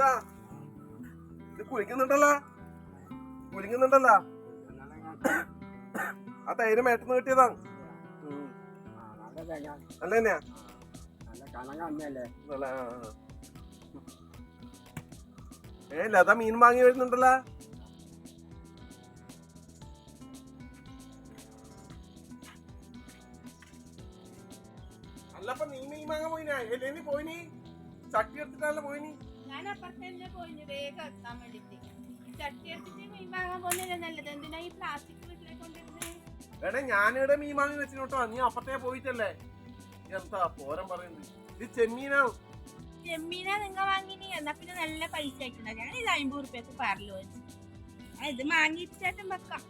അച്ഛാ ഇത് കുളിക്കുന്നുണ്ടല്ലോ കുളിക്കുന്നുണ്ടല്ലോ ആ തൈര് മേട്ടന്ന് കിട്ടിയതാ. നല്ല തന്നെയാ. ഏ ലത മീൻ വാങ്ങി വരുന്നുണ്ടല്ലോ. അല്ലപ്പ നീ മീൻ വാങ്ങാൻ പോയിനാ? എല്ലേ പോയിനി ചട്ടി എടുത്തിട്ടല്ല പോയിനി ഞാൻ അപ്പുറത്ത് തന്നെ പോയിന് വേഗം എത്താൻ വേണ്ടിട്ട്. ഈ ചട്ടി എടുത്തിട്ട് മീൻ വാങ്ങാൻ പോകുന്നില്ല നല്ലത്? എന്തിനാ ഈ പ്ലാസ്റ്റിക് വീട്ടിലേക്ക് കൊണ്ടിരുന്നത് എടാ ഞാനിവിടെ മീൻ വാങ്ങി വെച്ചിട്ടോ നീ അപ്പത്തേ പോയിട്ടല്ലേ? എന്താ പോരം പറയുന്നത്? ഇത് ചെമ്മീനാണ്. ചെമ്മീനാ നിങ്ങ വാങ്ങിനി. എന്നാ പിന്നെ നല്ല പൈസ ആയിട്ടുണ്ട് ഞാൻ ഇത് അമ്പത് റുപ്യക്ക് പറഞ്ഞു ഇത് വാങ്ങിച്ചിട്ടും വെക്കാം.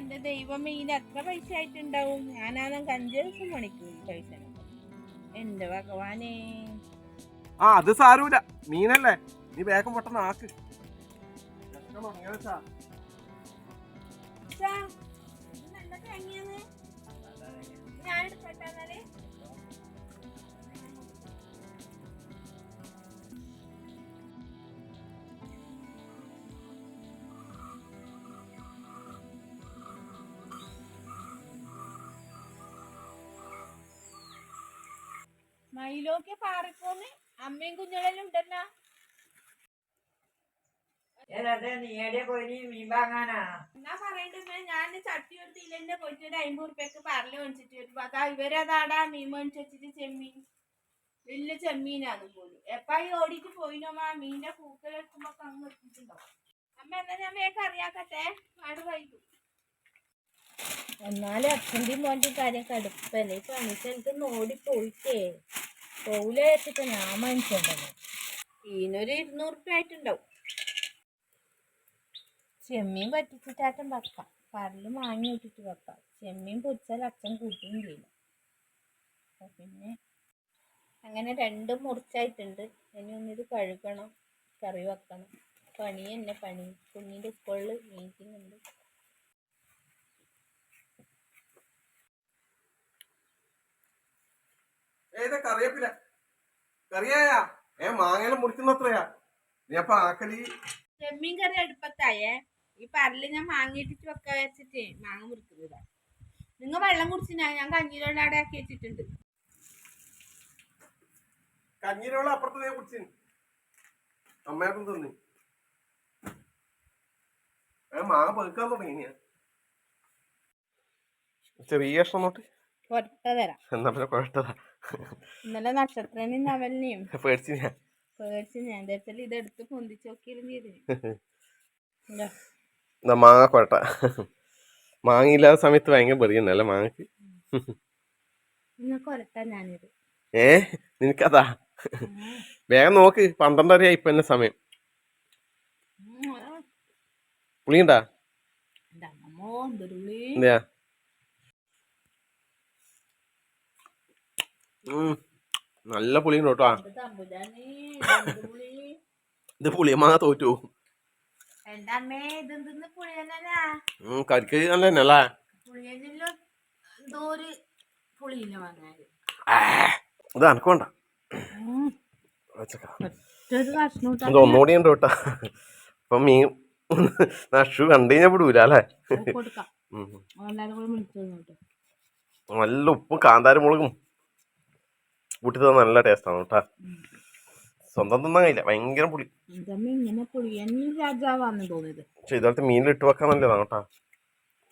എന്റെ ദൈവമേ ഇതിന് എത്ര പൈസ ആയിട്ടുണ്ടാവും? ഞാനാണെങ്കിൽ അഞ്ചു ദിവസം പണിക്കും ഈ പൈസ എന്റെ ഭഗവാനേ. ആ അത് സാരൂല. മീനല്ലേ? നീ വേഗം പെട്ടെന്ന് ആക്ക്. അങ്ങനെ മയിലോക്കെ പാറിപ്പോന്ന് അമ്മയും കുഞ്ഞുങ്ങളെല്ലാം ഉണ്ടല്ലോ. എന്നാ പറയണ്ടേ ഞാൻ ചട്ടി എടുത്തില്ല പോയിട്ട് ഒരു അമ്പത് റുപ്യക്ക് പറൽ മേടിച്ചിട്ട് വരും അതാ ഇവരതാടാ മീൻ മേടിച്ച് വെച്ചിട്ട് ചെമ്മീൻ. വലിയ ചെമ്മീനാണ് പോലും. എപ്പാ ഈ ഓടിയിട്ട് പോയിനോമാ മീനിന്റെ കൂക്കലെടുക്കുമ്പോ അങ്ങ് എത്തിയിട്ടുണ്ടാവും അമ്മ എന്നാ ഞാൻ വേഗം അറിയാക്കട്ടെ ആട് വൈകും എന്നാലും അച്ഛന്റെയും മോന്റെയും കാര്യം കടുപ്പല്ലേ ഇപ്പൊ അനിച്ചെനിക്ക് നോടി പോയിട്ടേ. പോവില്ല വെച്ചിട്ട് ഞാൻ മനസ്സിലുണ്ടല്ലോ ഇതിനൊരു ഇരുന്നൂറ് റുപ്യ ആയിട്ടുണ്ടാവും. ചെമ്മീൻ പറ്റിച്ചിട്ടാട്ടം വെക്കാം. പരൽ മാങ്ങി ഇട്ടിട്ട് വെക്കാം. ചെമ്മീൻ പൊടിച്ചാൽ അച്ഛൻ കൂട്ടുകയും ചെയ്യില്ല പിന്നെ അങ്ങനെ രണ്ടും മുറിച്ചായിട്ടുണ്ട്. ഇനി ഒന്നിത് കഴുകണം കറി വെക്കണം. പണി തന്നെ പണി. കുഞ്ഞിന്റെ സ്കൂളിൽ മീറ്റിംഗ് ഉണ്ട്. ഏതാ കറിയപ്പില്ല കറിയായ? ഏ മാങ്ങയെല്ലാം മുറിക്കുന്നത്രയാ. നീ അപ്പൊ ആക്കലി? ചെമ്മീൻ കറി അടുപ്പത്തായേ. ഈ പരൽ ഞാൻ മാങ്ങിയിട്ടിട്ട് വെക്ക വെച്ചിട്ട് മാങ്ങ മുറിക്കുന്നതാ. നിങ്ങൾ വെള്ളം കുടിച്ചിനാ? ഞാൻ കഞ്ഞിരോള അവിടെ ആക്കി വെച്ചിട്ടുണ്ട്. കഞ്ഞിരോള അപ്പുറത്ത് നീ കുടിച്ചു. അമ്മയാക്കും തിന്നു. ഏ മാങ്ങ പെറുക്കാൻ തുടങ്ങി ഞാൻ ചെറിയ കഷ്ണം നോട്ട് കൊരട്ട തരാം എന്നാ പിന്നെ കുഴട്ടതാ ഇന്നലെ നക്ഷത്രനെയും നവലിനെയും പേടിച്ചു ഞാൻ പേടിച്ചു ഞാൻ എന്താച്ചാൽ ഇതെടുത്ത് പൊന്തിച്ച് നോക്കിയാലും മാങ്ങ കൊട്ട മാങ്ങ ഇല്ലാത്ത സമയത്ത് ഭയങ്കര ബെറിയുന്നല്ലേ മാങ്ങക്ക്? ഞാനിത്. ഏ? നിനക്കതാ? വേഗം നോക്ക്. പന്ത്രണ്ടര ഇപ്പൊ എന്നെ സമയം. പുളിയുണ്ടാ? എന്താ നല്ല പുളിയുണ്ട് കേട്ടോ. ഇത് പുളിയമ്മ തോറ്റു. കരിക്കരി നല്ല തന്നെ അല്ലേ? ഇത് എനക്ക് വേണ്ട. ഇത് ഒന്നുകൂടി ഉണ്ട് കേട്ടോ. അപ്പൊ മീൻ നഷു കണ്ടു കഴിഞ്ഞാൽ വിടൂല അല്ലേ? നല്ല ഉപ്പും കാന്താരമുളകും കൂട്ടി തന്ന നല്ല ടേസ്റ്റാണ് കേട്ടാ. സ്വന്തം തിന്നാൻ കഴിയില്ല ഭയങ്കര പുളി. പക്ഷേ ഇങ്ങനെ പുളിയൻ രാജാവാന്ന് തോന്നിയത്. പക്ഷെ ഇതുപോലത്തെ മീനിൽ ഇട്ട് വെക്കാൻ നല്ലതാണ് കേട്ടാ.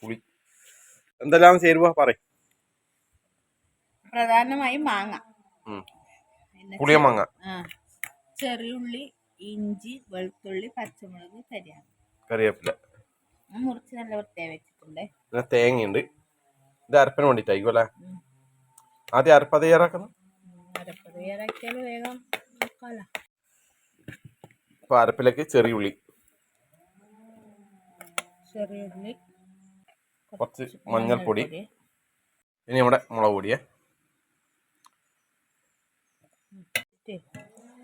പുളി. എന്തെല്ലാം ചേരുവ? പറ പ്രധാനമായും മാങ്ങ. പുളിയ മാങ്ങ. ചെറിയുള്ളി ഇഞ്ചി വെളുത്തുള്ളി പച്ചമുളക് കരിയാപ്പില. കറിവേപ്പില മുറിച്ച് നല്ല വൃത്തിയായി വെച്ചിട്ടുണ്ട്. പിന്നെ തേങ്ങയുണ്ട്. ഇത് അരപ്പിന് വേണ്ടിയിട്ടായിരിക്കും അല്ലേ? ആദ്യം അരപ്പ തയ്യാറാക്കണം അരപ്പ് തയ്യാറാക്കിയാൽ വേഗം വെക്കാലോ. അപ്പൊ അരപ്പിലേക്ക് ചെറിയ ഉള്ളി. ചെറിയുള്ളി കുറച്ച് മഞ്ഞൾപ്പൊടി. ഇനി നമ്മുടെ മുളക് പൊടിയേ. ഇട്ട്.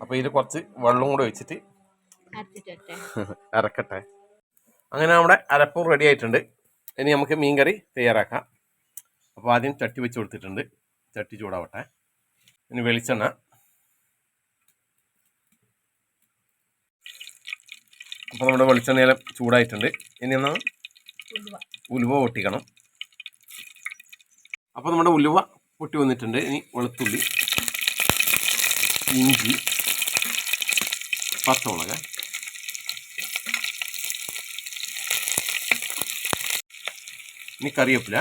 അപ്പൊ ഇതിൽ കുറച്ച് വെള്ളം കൂടെ ഒഴിച്ചിട്ട് അരച്ചിട്ടെ അരക്കട്ടെ. അങ്ങനെ നമ്മുടെ അരപ്പും റെഡി ആയിട്ടുണ്ട്. ഇനി നമുക്ക് മീൻകറി തയ്യാറാക്കാം. അപ്പോൾ ആദ്യം ചട്ടി വെച്ച് കൊടുത്തിട്ടുണ്ട്. ചട്ടി ചൂടാവട്ടെ. ഇനി വെളിച്ചെണ്ണ. അപ്പോൾ നമ്മുടെ വെളിച്ചെണ്ണയെല്ലാം ചൂടായിട്ടുണ്ട്. ഇനി ഒന്ന് ഉലുവ. പൊട്ടിക്കണം. അപ്പോൾ നമ്മുടെ ഉലുവ പൊട്ടി വന്നിട്ടുണ്ട്. ഇനി വെളുത്തുള്ളി ഇഞ്ചി പച്ചമുളക്. ഇനി കറിവേപ്പില.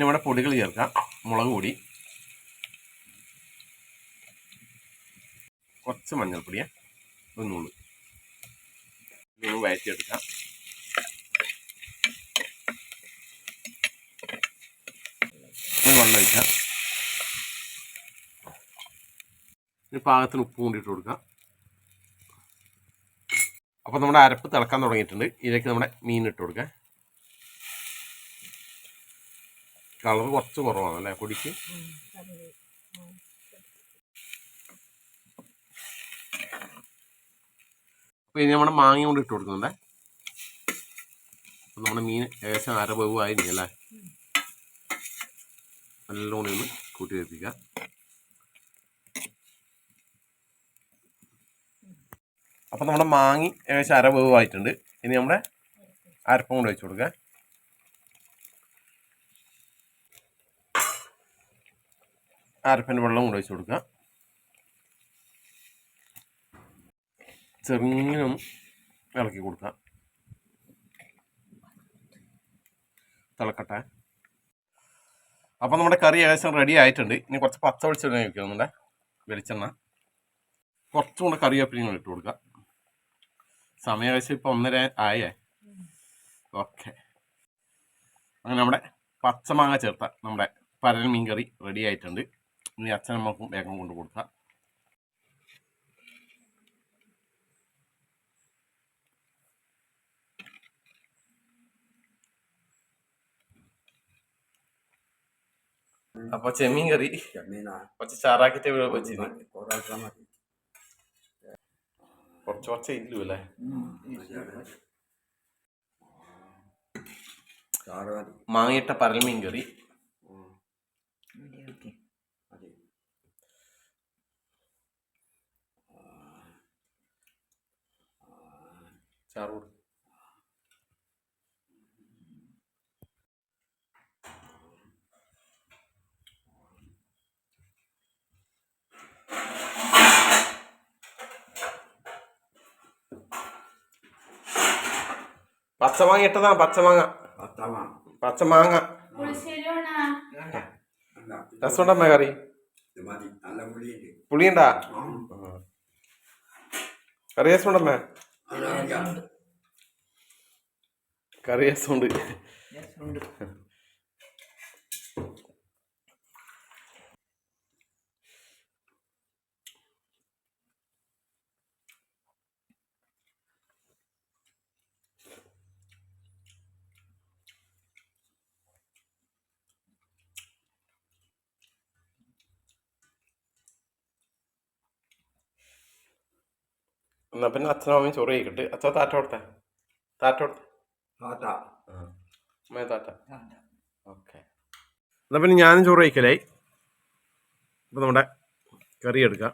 പിന്നെ ഇവിടെ പൊടികൾ ചേർക്കാം. മുളക് പൊടി. കുറച്ച് മഞ്ഞൾപ്പൊടിയെ. ഒന്നുള്ളൂ ഇതൊന്ന് വഴറ്റിയെടുക്കാം. വെള്ളം ഒഴിക്കാം. ഇനി പാകത്തിന് ഉപ്പ് കൊണ്ടിട്ട് കൊടുക്കാം. അപ്പോൾ നമ്മുടെ അരപ്പ് തിളക്കാൻ തുടങ്ങിയിട്ടുണ്ട്. ഇതിലേക്ക് നമ്മുടെ മീൻ ഇട്ട് കൊടുക്കാം. കളർ കുറച്ച് കുറവാണ് അല്ലേ? പൊടിക്ക് അപ്പോൾ ഇനി നമ്മുടെ മാങ്ങ കൊണ്ട് ഇട്ട് കൊടുക്കുന്നുണ്ടേ. നമ്മുടെ മീൻ ഏകദേശം അര വേവായിരിക്കും അല്ലേ? നല്ലോണം ഒന്ന് കൂട്ടി വെപ്പിക്കുക. അപ്പോൾ നമ്മുടെ മാങ്ങി ഏകദേശം അര വേവായിട്ടുണ്ട് ഇനി നമ്മുടെ അരപ്പം കൊണ്ട് വെച്ച് കൊടുക്കുക. അരപ്പന്റെ വെള്ളം കൂടെ വെച്ച് കൊടുക്കുക. ചെറുങ്ങനെ ഇളക്കി കൊടുക്കുക. തിളക്കട്ടെ. അപ്പോൾ നമ്മുടെ കറി ഏകദേശം റെഡി ആയിട്ടുണ്ട്. ഇനി കുറച്ച് പച്ച വെളിച്ചെണ്ണ നമ്മുടെ വെളിച്ചെണ്ണ. കുറച്ചും കൂടെ കറിവേപ്പില ഇട്ട് കൊടുക്കുക. സമയം ഏകദേശം ഇപ്പോൾ ഒന്നര ആയേ. ഓക്കെ. അങ്ങനെ നമ്മുടെ പച്ചമാങ്ങ ചേർത്ത നമ്മുടെ പരൽ മീൻ കറി റെഡി ആയിട്ടുണ്ട്. ഇനി അച്ഛനമ്മക്കും വേഗം കൊണ്ട് കൊടുക്കാം. അപ്പൊ ചെമ്മീൻ കറി. കുറച്ച് ചാറാക്കിട്ട് വെച്ചിരുന്നു. കുറച്ച് കുറച്ച് ഇല്ലു അല്ലേ? മാങ്ങിയിട്ട പരൽ മീൻ കറി മതി ചാറ് കൊടുക്കും. പച്ചമാങ്ങ ഇട്ടതാ പച്ചമാങ്ങ. പച്ചമാങ്ങ. രസമുണ്ടമ്മ കറി. പുളിയുണ്ട്. കറി രസമുണ്ടമ്മേ. കറി രസമുണ്ട് എന്നാ പിന്നെ അച്ഛനും അമ്മയും ചോറ് കഴിക്കട്ടെ. അച്ഛൻ താറ്റ കൊടുത്തേ. താറ്റ കൊടുത്തേ. താറ്റ. ഓക്കെ. എന്നാ പിന്നെ ഞാനും ചോറ് കഴിക്കലായി. അപ്പം നമ്മുടെ കറി എടുക്കാം.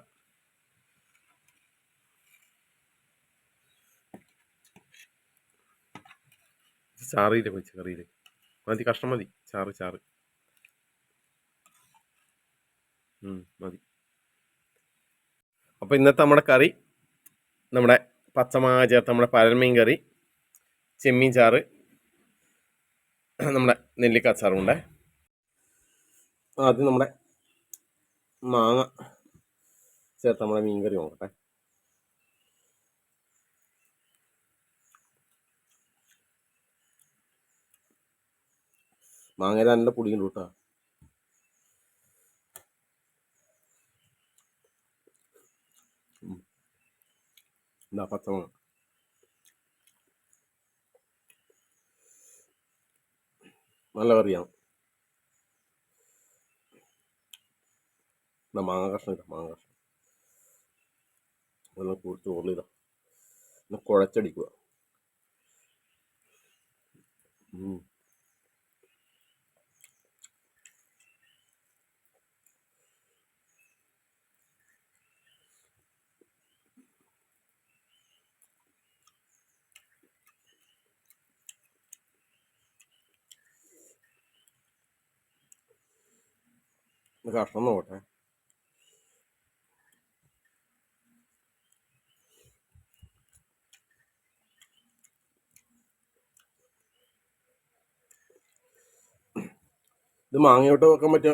ചാറിയില്ല കൊച്ചു കറിയിൽ മതി കഷ്ണം മതി. ചാറ് ചാറ്. മതി. അപ്പോൾ ഇന്നത്തെ നമ്മുടെ കറി നമ്മുടെ പച്ചമാങ്ങ ചേർത്ത് നമ്മുടെ പരൽമീൻ കറി ചെമ്മീൻ ചാറ് നമ്മുടെ നെല്ലിക്ക അച്ചാറുണ്ട് ആദ്യം നമ്മുടെ മാങ്ങ ചേർത്ത് നമ്മുടെ മീൻ കറി നോക്കട്ടെ. മാങ്ങ നല്ല പുളിയുണ്ട് കേട്ടോ. എന്താ പച്ചമാങ്ങ നല്ല കറിയാണ് എന്നാ മാങ്ങ കഷ്ണം ഇതാ മാങ്ങ കഷ്ണം അതെല്ലാം കൂട്ടി ചോറിലിതാ ഒന്ന് കുഴച്ചടിക്കുക കഷ്ണം നോക്കട്ടെ. ഇത് മാങ്ങയോട്ട് വെക്കാൻ പറ്റിയ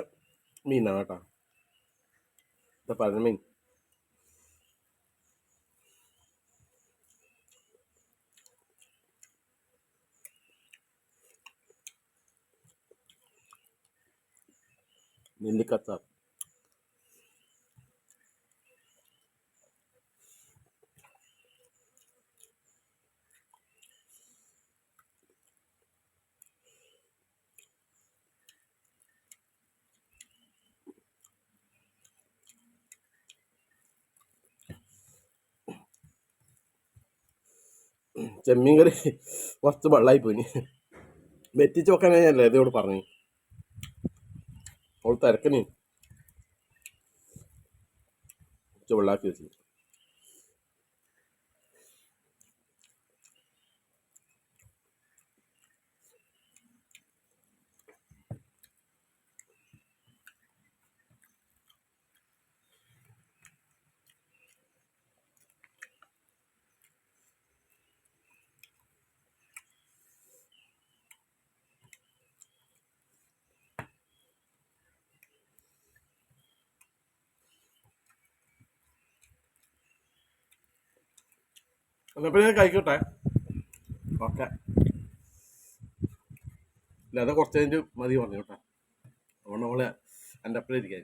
മീനാണ് കേട്ടോ. ഇത് പഴയ മീൻ നെല്ലിക്കച്ചാർ ചെമ്മീൻ കറി കുറച്ച് വെള്ളമായി പോയി വെറ്റിച്ച് വെക്കാൻ ഞാനല്ലേ ഇതോട് പറഞ്ഞു അവൾ തിരക്കണേ കുറച്ച് വെള്ളാക്കി വെച്ചു എന്നപ്പോൾ ഞാൻ കഴിക്കട്ടെ? ഓക്കെ. ഇല്ല അത് കുറച്ച് കഴിഞ്ഞ് മതി പറഞ്ഞു കേട്ടോ. അതുകൊണ്ട് നമ്മൾ എന്റെ അപ്പുറം ഇരിക്കാൻ